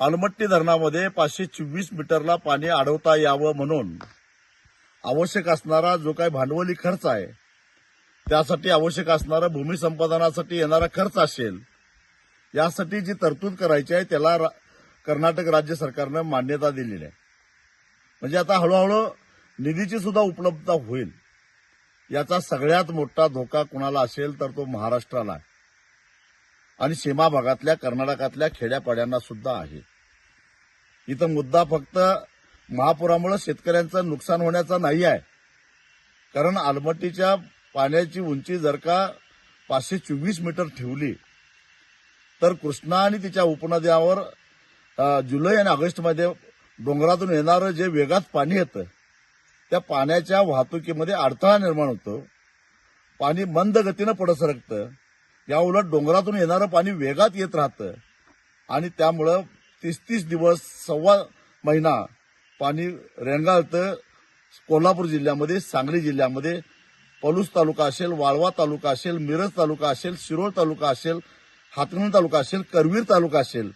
अलमट्टी धरणामध्ये पाचशे चोवीस मीटरला पाणी अडवता यावं म्हणून आवश्यक असणारा जो काही भांडवली खर्च आहे त्यासाठी आवश्यक असणारा भूमी संपादनासाठी येणारा खर्च असेल यासाठी जी तरतूद करायची आहे त्याला रा- कर्नाटक राज्य सरकारनं मान्यता दिलेली आहे. म्हणजे आता हळूहळू निधीची सुद्धा उपलब्धता होईल याचा सगळ्यात मोठा धोका कुणाला असेल तर तो महाराष्ट्राला आहे. आणि सीमा भागातल्या कर्नाटकातल्या खेड्यापाड्यांना सुद्धा आहे. इथं मुद्दा फक्त महापुरामुळे शेतकऱ्यांचं नुकसान होण्याचा नाही आहे. कारण आलमट्टीच्या पाण्याची उंची जर का पाचशे चोवीस मीटर ठेवली तर कृष्णा आणि तिच्या उपनद्यावर जुलै आणि ऑगस्टमध्ये डोंगरातून येणारं जे वेगात पाणी येतं त्या पाण्याच्या वाहतुकीमध्ये अडथळा निर्माण होतो. पाणी मंद गतीनं पुढं सरकतं. या उलट डोंगरातून येणारं पाणी वेगात येत राहतं. आणि त्यामुळं तीस तीस दिवस सव्वा महिना पाणी रेंगाळतं कोल्हापूर जिल्ह्यामध्ये सांगली जिल्ह्यामध्ये. पलूस तालुका असेल वाळवा तालुका असेल मिरज तालुका असेल शिरोळ तालुका असेल हातकणंगले तालुका असेल करवीर तालुका असेल.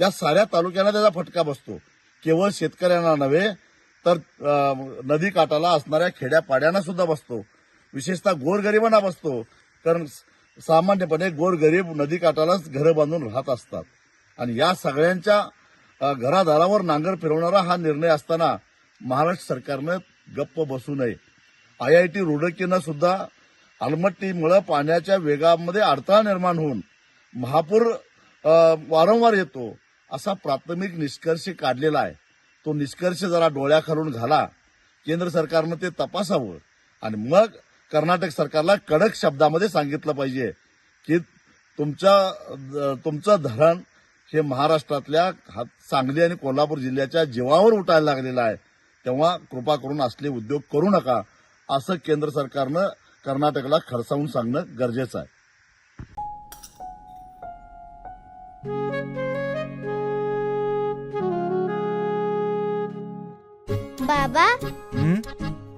या साऱ्या तालुक्यांना त्याचा फटका बसतो. केवळ शेतकऱ्यांना नव्हे तर नदी काठाला असणाऱ्या खेड्यापाड्यांना सुद्धा बसतो. विशेषतः गोरगरिबांना बसतो. कारण सामान्यपणे गोरगरीब नदीकाठालाच घरं बांधून राहत असतात. आणि या सगळ्यांच्या घरादारावर नांगर फिरवणारा हा निर्णय असताना महाराष्ट्र सरकारनं गप्प बसू नये. आय आय टी रुडकीनं सुद्धा अलमट्टीमुळे पाण्याच्या वेगामध्ये अडथळा निर्माण होऊन महापूर वारंवार येतो असा प्राथमिक निष्कर्ष काढलेला आहे. तो निष्कर्ष जरा डोळ्याखालून घाला. केंद्र सरकारनं ते तपासावं. आणि मग कर्नाटक सरकारला कडक शब्दामध्ये सांगितलं पाहिजे की तुमच्या तुमचं धरण हे महाराष्ट्रातल्या सांगली आणि कोल्हापूर जिल्ह्याच्या जीवावर उठायला लागलेलं आहे. तेव्हा कृपा करून असले उद्योग करू नका. असं केंद्र सरकारनं कर्नाटकला खडसावून सांगणं गरजेचं आहे. बाबा? हं?